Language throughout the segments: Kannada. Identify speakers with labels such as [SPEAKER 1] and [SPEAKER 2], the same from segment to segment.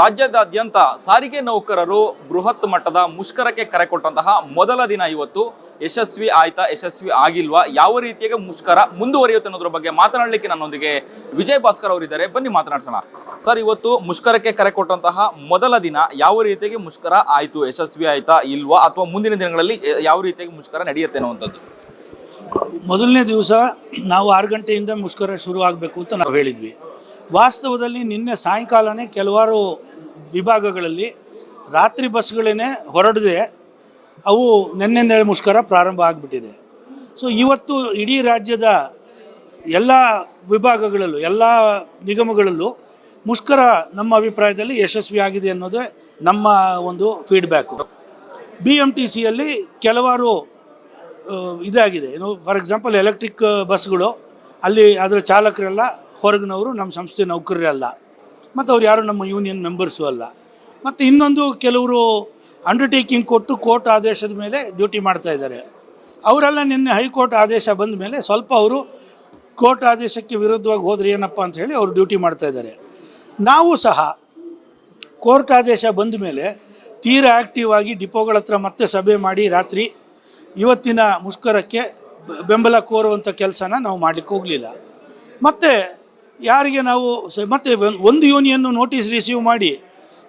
[SPEAKER 1] ರಾಜ್ಯದಾದ್ಯಂತ ಸಾರಿಗೆ ನೌಕರರು ಬೃಹತ್ ಮಟ್ಟದ ಮುಷ್ಕರಕ್ಕೆ ಕರೆ ಕೊಟ್ಟಂತಹ ಮೊದಲ ದಿನ ಇವತ್ತು. ಯಶಸ್ವಿ ಆಯ್ತಾ, ಯಶಸ್ವಿ ಆಗಿಲ್ವಾ, ಯಾವ ರೀತಿಯಾಗಿ ಮುಷ್ಕರ ಮುಂದುವರಿಯುತ್ತೆ ಅನ್ನೋದ್ರ ಬಗ್ಗೆ ಮಾತನಾಡಲಿಕ್ಕೆ ನನ್ನೊಂದಿಗೆ ವಿಜಯ್ ಭಾಸ್ಕರ್ ಅವರಿದ್ದಾರೆ. ಬನ್ನಿ ಮಾತನಾಡ್ಸೋಣ. ಸರ್, ಇವತ್ತು ಮುಷ್ಕರಕ್ಕೆ ಕರೆ ಕೊಟ್ಟಂತಹ ಮೊದಲ ದಿನ ಯಾವ ರೀತಿಯಾಗಿ ಮುಷ್ಕರ ಆಯ್ತು, ಯಶಸ್ವಿ ಆಯ್ತಾ, ಇಲ್ವಾ, ಅಥವಾ ಮುಂದಿನ ದಿನಗಳಲ್ಲಿ ಯಾವ ರೀತಿಯಾಗಿ ಮುಷ್ಕರ ನಡೆಯುತ್ತೆ ಅನ್ನುವಂಥದ್ದು?
[SPEAKER 2] ಮೊದಲನೇ ದಿವಸ ನಾವು ಆರು ಗಂಟೆಯಿಂದ ಮುಷ್ಕರ ಶುರು ಆಗಬೇಕು ಅಂತ ನಾವು ಹೇಳಿದ್ವಿ. ವಾಸ್ತವದಲ್ಲಿ ನಿನ್ನೆ ಸಾಯಂಕಾಲನೇ ಕೆಲವಾರು ವಿಭಾಗಗಳಲ್ಲಿ ರಾತ್ರಿ ಬಸ್ಗಳೇ ಹೊರಡದೆ ಅವು ನಿನ್ನೆ ಮುಷ್ಕರ ಪ್ರಾರಂಭ ಆಗಿಬಿಟ್ಟಿದೆ. ಸೊ ಇವತ್ತು ಇಡೀ ರಾಜ್ಯದ ಎಲ್ಲ ವಿಭಾಗಗಳಲ್ಲೂ, ಎಲ್ಲ ನಿಗಮಗಳಲ್ಲೂ ಮುಷ್ಕರ ನಮ್ಮ ಅಭಿಪ್ರಾಯದಲ್ಲಿ ಯಶಸ್ವಿಯಾಗಿದೆ ಅನ್ನೋದೇ ನಮ್ಮ ಒಂದು ಫೀಡ್ಬ್ಯಾಕು ಬಿ ಎಂ ಟಿ ಸಿಯಲ್ಲಿ ಕೆಲವಾರು ಇದಾಗಿದೆ. ಏನು ಫಾರ್ ಎಕ್ಸಾಂಪಲ್ ಎಲೆಕ್ಟ್ರಿಕ್ ಬಸ್ಗಳು, ಅಲ್ಲಿ ಅದರ ಚಾಲಕರೆಲ್ಲ ಹೊರಗಿನವರು ನಮ್ಮ ಸಂಸ್ಥೆ ನೌಕರರೇ ಅಲ್ಲ. ಮತ್ತು ಅವ್ರು ಯಾರು ನಮ್ಮ ಯೂನಿಯನ್ ಮೆಂಬರ್ಸು ಅಲ್ಲ. ಮತ್ತು ಇನ್ನೊಂದು ಕೆಲವರು ಅಂಡರ್ಟೇಕಿಂಗ್ ಕೊಟ್ಟು ಕೋರ್ಟ್ ಆದೇಶದ ಮೇಲೆ ಡ್ಯೂಟಿ ಮಾಡ್ತಾ ಇದ್ದಾರೆ. ಅವರೆಲ್ಲ ನಿನ್ನೆ ಹೈಕೋರ್ಟ್ ಆದೇಶ ಬಂದ ಮೇಲೆ ಸ್ವಲ್ಪ ಅವರು ಕೋರ್ಟ್ ಆದೇಶಕ್ಕೆ ವಿರುದ್ಧವಾಗಿ ಹೋದರೆ ಏನಪ್ಪ ಅಂತ ಹೇಳಿ ಅವರು ಡ್ಯೂಟಿ ಮಾಡ್ತಾ ಇದ್ದಾರೆ. ನಾವು ಸಹ ಕೋರ್ಟ್ ಆದೇಶ ಬಂದ ಮೇಲೆ ತೀರಾ ಆ್ಯಕ್ಟಿವ್ ಆಗಿ ಡಿಪೋಗಳ ಹತ್ರ ಮತ್ತೆ ಸಭೆ ಮಾಡಿ ರಾತ್ರಿ ಇವತ್ತಿನ ಮುಷ್ಕರಕ್ಕೆ ಬೆಂಬಲ ಕೋರುವಂಥ ಕೆಲಸನ ನಾವು ಮಾಡಲಿಕ್ಕೆ ಹೋಗಲಿಲ್ಲ. ಮತ್ತು ಯಾರಿಗೆ ನಾವು ಮತ್ತೆ ಒಂದು ಯೂನಿಯನ್ನು ನೋಟಿಸ್ ರಿಸೀವ್ ಮಾಡಿ,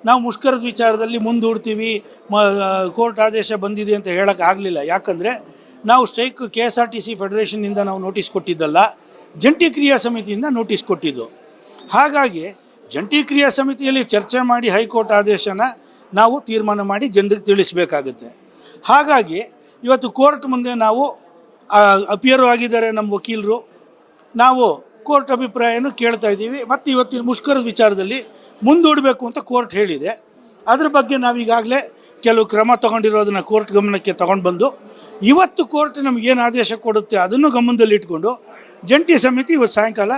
[SPEAKER 2] ನಾವು ಮುಷ್ಕರದ ವಿಚಾರದಲ್ಲಿ ಮುಂದೂಡ್ತೀವಿ, ಮ ಕೋರ್ಟ್ ಆದೇಶ ಬಂದಿದೆ ಅಂತ ಹೇಳೋಕ್ಕೆ ಆಗಲಿಲ್ಲ. ಯಾಕಂದರೆ ನಾವು strike K S R T C ಫೆಡರೇಷನ್ನಿಂದ ನಾವು ನೋಟಿಸ್ ಕೊಟ್ಟಿದ್ದಲ್ಲ, ಜಂಟಿ ಕ್ರಿಯಾ ಸಮಿತಿಯಿಂದ ನೋಟಿಸ್ ಕೊಟ್ಟಿದ್ದು. ಹಾಗಾಗಿ ಜಂಟಿ ಕ್ರಿಯಾ ಸಮಿತಿಯಲ್ಲಿ ಚರ್ಚೆ ಮಾಡಿ ಹೈಕೋರ್ಟ್ ಆದೇಶನ ನಾವು ತೀರ್ಮಾನ ಮಾಡಿ ಜನರಿಗೆ ತಿಳಿಸಬೇಕಾಗುತ್ತೆ. ಹಾಗಾಗಿ ಇವತ್ತು ಕೋರ್ಟ್ ಮುಂದೆ ನಾವು ಅಪಿಯರು ಆಗಿದ್ದಾರೆ ನಮ್ಮ ವಕೀಲರು. ನಾವು ಕೋರ್ಟ್ ಅಭಿಪ್ರಾಯನೂ ಕೇಳ್ತಾ ಇದ್ದೀವಿ. ಮತ್ತು ಇವತ್ತಿನ ಮುಷ್ಕರದ ವಿಚಾರದಲ್ಲಿ ಮುಂದೂಡಬೇಕು ಅಂತ ಕೋರ್ಟ್ ಹೇಳಿದೆ. ಅದ್ರ ಬಗ್ಗೆ ನಾವೀಗಾಗಲೇ ಕೆಲವು ಕ್ರಮ ತಗೊಂಡಿರೋದನ್ನ ಕೋರ್ಟ್ ಗಮನಕ್ಕೆ ತಗೊಂಡು ಬಂದು, ಇವತ್ತು ಕೋರ್ಟ್ ನಮಗೇನು ಆದೇಶ ಕೊಡುತ್ತೆ ಅದನ್ನು ಗಮನದಲ್ಲಿ ಇಟ್ಕೊಂಡು ಜಂಟಿ ಸಮಿತಿ ಇವತ್ತು ಸಾಯಂಕಾಲ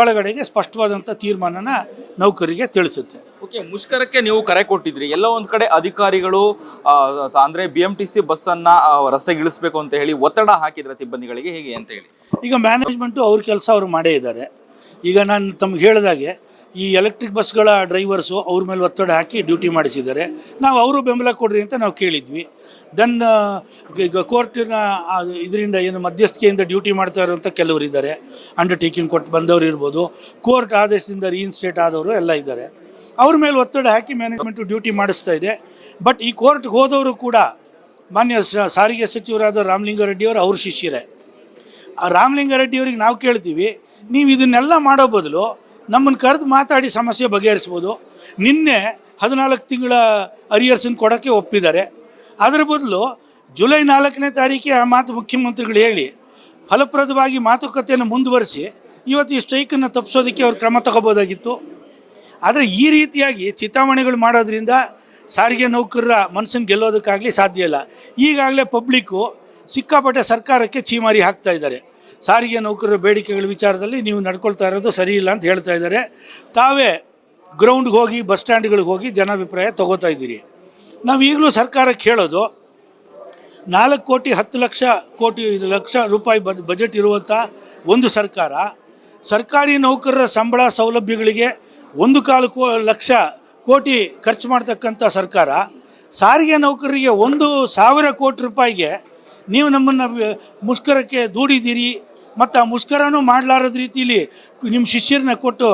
[SPEAKER 2] ಒಳಗಡೆಗೆ ಸ್ಪಷ್ಟವಾದಂಥ ತೀರ್ಮಾನನ ನೌಕರಿಗೆ ತಿಳಿಸುತ್ತೆ.
[SPEAKER 1] ಓಕೆ ಮುಷ್ಕರಕ್ಕೆ ನೀವು ಕರೆ ಕೊಟ್ಟಿದ್ರಿ. ಎಲ್ಲ ಒಂದ್ ಕಡೆ ಅಧಿಕಾರಿಗಳು ಆ, ಅಂದ್ರೆ B M T C bus ಅನ್ನ ಆ, ಅಂತ ಹೇಳಿ ಒತ್ತಡ ಹಾಕಿದ್ರೆ ಸಿಬ್ಬಂದಿಗಳಿಗೆ ಹೇಗೆ ಅಂತ ಹೇಳಿ?
[SPEAKER 2] ಈಗ ಮ್ಯಾನೇಜ್ಮೆಂಟು ಅವ್ರ ಕೆಲಸ ಅವರು ಮಾಡೇ ಇದ್ದಾರೆ ಈಗ ನಾನು ತಮ್ಗೆ ಹೇಳಿದಾಗೆ ಈ ಎಲೆಕ್ಟ್ರಿಕ್ ಬಸ್ಗಳ ಡ್ರೈವರ್ಸು ಅವ್ರ ಮೇಲೆ ಒತ್ತಡ ಹಾಕಿ ಡ್ಯೂಟಿ ಮಾಡಿಸಿದ್ದಾರೆ. ನಾವು ಅವರು ಬೆಂಬಲ ಕೊಡ್ರಿ ಅಂತ ನಾವು ಕೇಳಿದ್ವಿ. ದೆನ್ ಈಗ ಕೋರ್ಟಿನ ಇದರಿಂದ ಏನು ಮಧ್ಯಸ್ಥಿಕೆಯಿಂದ ಡ್ಯೂಟಿ ಮಾಡ್ತಾ ಇರೋಂಥ ಕೆಲವರು ಇದ್ದಾರೆ ಅಂಡರ್ಟೇಕಿಂಗ್ ಕೊಟ್ಟು ಬಂದವರು ಇರ್ಬೋದು. ಕೋರ್ಟ್ ಆದೇಶದಿಂದ ರೀಇನ್ಸ್ಟೇಟ್ ಆದವರು ಎಲ್ಲ ಇದ್ದಾರೆ ಅವ್ರ ಮೇಲೆ ಒತ್ತಡ ಹಾಕಿ ಮ್ಯಾನೇಜ್ಮೆಂಟು ಡ್ಯೂಟಿ ಮಾಡಿಸ್ತಾ ಇದೆ. ಬಟ್ ಈ ಕೋರ್ಟ್ಗೆ ಹೋದವರು ಕೂಡ ಮಾನ್ಯ ಸಾರಿಗೆ ಸಚಿವರಾದ ರಾಮಲಿಂಗಾರೆಡ್ಡಿಯವರು ಅವ್ರ ಶಿಷ್ಯರೇ. ಆ ರಾಮಲಿಂಗಾರೆಡ್ಡಿಯವ್ರಿಗೆ ನಾವು ಕೇಳ್ತೀವಿ, ನೀವು ಇದನ್ನೆಲ್ಲ ಮಾಡೋ ಬದಲು ನಮ್ಮನ್ನು ಕರೆದು ಮಾತಾಡಿ ಸಮಸ್ಯೆ ಬಗೆಹರಿಸ್ಬೋದು. ನಿನ್ನೆ ಹದಿನಾಲ್ಕು ತಿಂಗಳ ಅರಿಯರ್ಸನ್ನು ಕೊಡೋಕ್ಕೆ ಒಪ್ಪಿದ್ದಾರೆ. ಅದರ ಬದಲು ಜುಲೈ ನಾಲ್ಕನೇ ತಾರೀಕಿಗೆ ಆ ಮಾತು ಮುಖ್ಯಮಂತ್ರಿಗಳು ಹೇಳಿ, ಫಲಪ್ರದವಾಗಿ ಮಾತುಕತೆಯನ್ನು ಮುಂದುವರಿಸಿ, ಇವತ್ತು ಈ ಸ್ಟ್ರೈಕನ್ನು ತಪ್ಪಿಸೋದಕ್ಕೆ ಅವ್ರು ಕ್ರಮ ತಗೋಬೋದಾಗಿತ್ತು. ಆದರೆ ಈ ರೀತಿಯಾಗಿ ಚಿತಾವಣೆಗಳು ಮಾಡೋದ್ರಿಂದ ಸಾರಿಗೆ ನೌಕರರ ಮನಸ್ಸನ್ನು ಗೆಲ್ಲೋದಕ್ಕಾಗಲಿ ಸಾಧ್ಯ ಇಲ್ಲ. ಈಗಾಗಲೇ ಪಬ್ಲಿಕ್ಕು ಸಿಕ್ಕಾಪಟ್ಟೆ ಸರ್ಕಾರಕ್ಕೆ ಚೀಮಾರಿ ಹಾಕ್ತಾ ಇದ್ದಾರೆ. ಸಾರಿಗೆ ನೌಕರರ ಬೇಡಿಕೆಗಳ ವಿಚಾರದಲ್ಲಿ ನೀವು ನಡ್ಕೊಳ್ತಾ ಇರೋದು ಸರಿ ಇಲ್ಲ ಅಂತ ಹೇಳ್ತಾ ಇದ್ದಾರೆ. ತಾವೇ ಗ್ರೌಂಡ್ಗೆ ಹೋಗಿ, ಬಸ್ ಸ್ಟ್ಯಾಂಡ್ಗಳಿಗೆ ಹೋಗಿ ಜನಾಭಿಪ್ರಾಯ ತಗೋತಾ ಇದ್ದೀರಿ. ನಾವು ಈಗಲೂ ಸರ್ಕಾರಕ್ಕೆ ಹೇಳೋದು, ನಾಲ್ಕು ಕೋಟಿ, ಹತ್ತು ಲಕ್ಷ ಕೋಟಿ, ಲಕ್ಷ ರೂಪಾಯಿ ಬಜ್ ಬಜೆಟ್ ಇರುವಂಥ ಒಂದು ಸರ್ಕಾರ ಸರ್ಕಾರಿ ನೌಕರರ ಸಂಬಳ ಸೌಲಭ್ಯಗಳಿಗೆ ಒಂದು ಕಾಲು ಕೋ ಲಕ್ಷ ಕೋಟಿ ಖರ್ಚು ಮಾಡ್ತಕ್ಕಂಥ ಸರ್ಕಾರ, ಸಾರಿಗೆ ನೌಕರರಿಗೆ ಒಂದು ಸಾವಿರ ಕೋಟಿ ರೂಪಾಯಿಗೆ ನೀವು ನಮ್ಮನ್ನು ಮುಷ್ಕರಕ್ಕೆ ದೂಡಿದ್ದೀರಿ, ಮತ್ತು ಆ ಮುಷ್ಕರನೂ ಮಾಡಲಾರದ ರೀತಿಯಲ್ಲಿ ನಿಮ್ಮ ಶಿಷ್ಯರನ್ನ ಕೊಟ್ಟು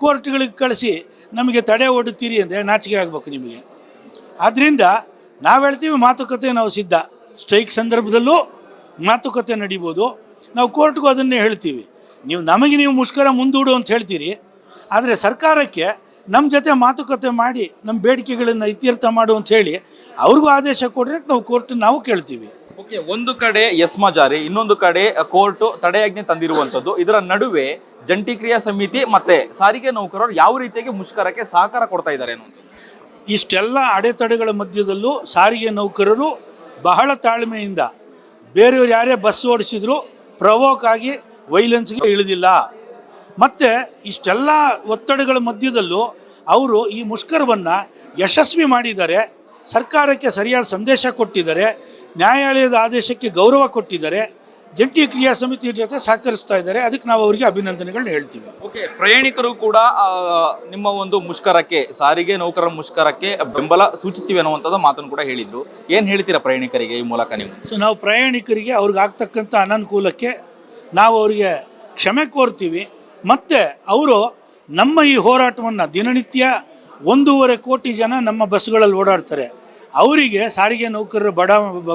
[SPEAKER 2] ಕೋರ್ಟ್ಗಳಿಗೆ ಕಳಿಸಿ ನಮಗೆ ತಡೆ ಓಡುತ್ತೀರಿ ಅಂದರೆ ನಾಚಿಕೆ ಆಗಬೇಕು ನಿಮಗೆ. ಆದ್ದರಿಂದ ನಾವು ಹೇಳ್ತೀವಿ ಮಾತುಕತೆ ನಾವು ಸಿದ್ಧ. ಸ್ಟ್ರೈಕ್ ಸಂದರ್ಭದಲ್ಲೂ ಮಾತುಕತೆ ನಡಿಬೋದು. ನಾವು ಕೋರ್ಟ್ಗೂ ಅದನ್ನೇ ಹೇಳ್ತೀವಿ. ನೀವು ನಮಗೆ ನೀವು ಮುಷ್ಕರ ಮುಂದೂಡು ಅಂತ ಹೇಳ್ತೀರಿ. ಆದರೆ ಸರ್ಕಾರಕ್ಕೆ ನಮ್ಮ ಜೊತೆ ಮಾತುಕತೆ ಮಾಡಿ ನಮ್ಮ ಬೇಡಿಕೆಗಳನ್ನು ಇತ್ಯರ್ಥ ಮಾಡು ಅಂತ ಹೇಳಿ ಅವ್ರಿಗೂ ಆದೇಶ ಕೊಡ್ರೆ ನಾವು ಕೋರ್ಟ್ ನಾವು ಕೇಳ್ತೀವಿ.
[SPEAKER 1] ಓಕೆ ಒಂದು ಕಡೆ ಎಸ್ಮಾ ಜಾರಿ ಇನ್ನೊಂದು ಕಡೆ ಕೋರ್ಟ್ ತಡೆಯಾಜ್ಞೆ ತಂದಿರುವಂಥದ್ದು. ಇದರ ನಡುವೆ ಜಂಟಿ ಕ್ರಿಯಾ ಸಮಿತಿ ಮತ್ತೆ ಸಾರಿಗೆ ನೌಕರರು ಯಾವ ರೀತಿಯಾಗಿ ಮುಷ್ಕರಕ್ಕೆ ಸಹಕಾರ ಕೊಡ್ತಾ ಇದ್ದಾರೆ
[SPEAKER 2] ಇಷ್ಟೆಲ್ಲ ಅಡೆತಡೆಗಳ ಮಧ್ಯದಲ್ಲೂ ಸಾರಿಗೆ ನೌಕರರು ಬಹಳ ತಾಳ್ಮೆಯಿಂದ ಬೇರೆಯವ್ರು ಯಾರೇ ಬಸ್ ಓಡಿಸಿದ್ರು ಪ್ರವೋಕ್ ಆಗಿ ವೈಲೆನ್ಸ್ಗೆ ಇಳಿದಿಲ್ಲ. ಮತ್ತು ಇಷ್ಟೆಲ್ಲ ಒತ್ತಡಗಳ ಮಧ್ಯದಲ್ಲೂ ಅವರು ಈ ಮುಷ್ಕರವನ್ನು ಯಶಸ್ವಿ ಮಾಡಿದ್ದಾರೆ. ಸರ್ಕಾರಕ್ಕೆ ಸರಿಯಾದ ಸಂದೇಶ ಕೊಟ್ಟಿದ್ದಾರೆ. ನ್ಯಾಯಾಲಯದ ಆದೇಶಕ್ಕೆ ಗೌರವ ಕೊಟ್ಟಿದ್ದಾರೆ. ಜಂಟಿ ಕ್ರಿಯಾ ಸಮಿತಿಯ ಜೊತೆ ಸಹಕರಿಸ್ತಾ ಇದ್ದಾರೆ. ಅದಕ್ಕೆ ನಾವು ಅವರಿಗೆ ಅಭಿನಂದನೆಗಳನ್ನ ಹೇಳ್ತೀವಿ.
[SPEAKER 1] ಓಕೆ ಪ್ರಯಾಣಿಕರು ಕೂಡ ನಿಮ್ಮ ಒಂದು ಮುಷ್ಕರಕ್ಕೆ ಸಾರಿಗೆ ನೌಕರರ ಮುಷ್ಕರಕ್ಕೆ ಬೆಂಬಲ ಸೂಚಿಸ್ತೀವಿ ಅನ್ನುವಂಥದ್ದು ಮಾತನ್ನು ಕೂಡ ಹೇಳಿದರು. ಏನು ಹೇಳ್ತೀರಾ ಪ್ರಯಾಣಿಕರಿಗೆ ಈ ಮೂಲಕ ನೀವು?
[SPEAKER 2] ಸೊ ನಾವು ಪ್ರಯಾಣಿಕರಿಗೆ ಅವ್ರಿಗೆ ಆಗ್ತಕ್ಕಂಥ ಅನನುಕೂಲಕ್ಕೆ ನಾವು ಅವರಿಗೆ ಕ್ಷಮೆ ಕೋರ್ತೀವಿ. ಮತ್ತು ಅವರು ನಮ್ಮ ಈ ಹೋರಾಟವನ್ನು ದಿನನಿತ್ಯ ಒಂದೂವರೆ ಕೋಟಿ ಜನ ನಮ್ಮ ಬಸ್ಗಳಲ್ಲಿ ಓಡಾಡ್ತಾರೆ. ಅವರಿಗೆ ಸಾರಿಗೆ ನೌಕರರ ಬಡ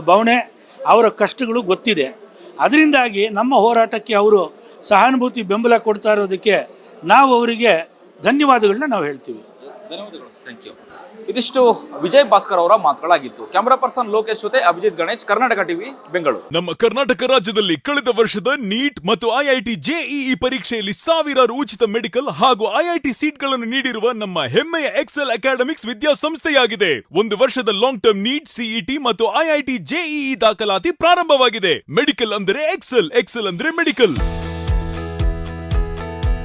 [SPEAKER 2] ಬವಣೆ ಅವರ ಕಷ್ಟಗಳು ಗೊತ್ತಿದೆ. ಅದರಿಂದಾಗಿ ನಮ್ಮ ಹೋರಾಟಕ್ಕೆ ಅವರು ಸಹಾನುಭೂತಿ ಬೆಂಬಲ ಕೊಡ್ತಾ ಇರೋದಕ್ಕೆ ನಾವು ಅವರಿಗೆ ಧನ್ಯವಾದಗಳನ್ನ ನಾವು ಹೇಳ್ತೀವಿ.
[SPEAKER 1] ಧನ್ಯವಾದಗಳು. Thank you. ಇದಿಷ್ಟು ವಿಜಯ್ ಭಾಸ್ಕರ್ ಅವರ ಮಾತುಗಳಾಗಿತ್ತು. ಕ್ಯಾಮರಾ ಪರ್ಸನ್ ಲೋಕೇಶ್ ಜೊತೆ ಅಭಿಜಿತ್ ಗಣೇಶ್, ಕರ್ನಾಟಕ ಟಿವಿ, ಬೆಂಗಳೂರು.
[SPEAKER 3] ನಮ್ಮ ಕರ್ನಾಟಕ ರಾಜ್ಯದಲ್ಲಿ ಕಳೆದ ವರ್ಷದ ನೀಟ್ ಮತ್ತು ಐಐಟಿ ಜೆಇಇ ಪರೀಕ್ಷೆಯಲ್ಲಿ ಸಾವಿರಾರು ಉಚಿತ ಮೆಡಿಕಲ್ ಹಾಗೂ ಐಐಟಿ ಸೀಟ್ಗಳನ್ನು ನೀಡಿರುವ ನಮ್ಮ ಹೆಮ್ಮೆಯ ಎಕ್ಸೆಲ್ ಅಕಾಡೆಮಿಕ್ಸ್ ವಿದ್ಯಾಸಂಸ್ಥೆಯಾಗಿದೆ. ಒಂದು ವರ್ಷದ ಲಾಂಗ್ ಟರ್ಮ್ ನೀಟ್ ಸಿಇಟಿ ಮತ್ತು ಐಐಟಿ ಜೆಇಇ ದಾಖಲಾತಿ ಪ್ರಾರಂಭವಾಗಿದೆ. ಮೆಡಿಕಲ್ ಅಂದರೆ ಎಕ್ಸೆಲ್ ಎಕ್ಸೆಲ್ ಅಂದ್ರೆ ಮೆಡಿಕಲ್.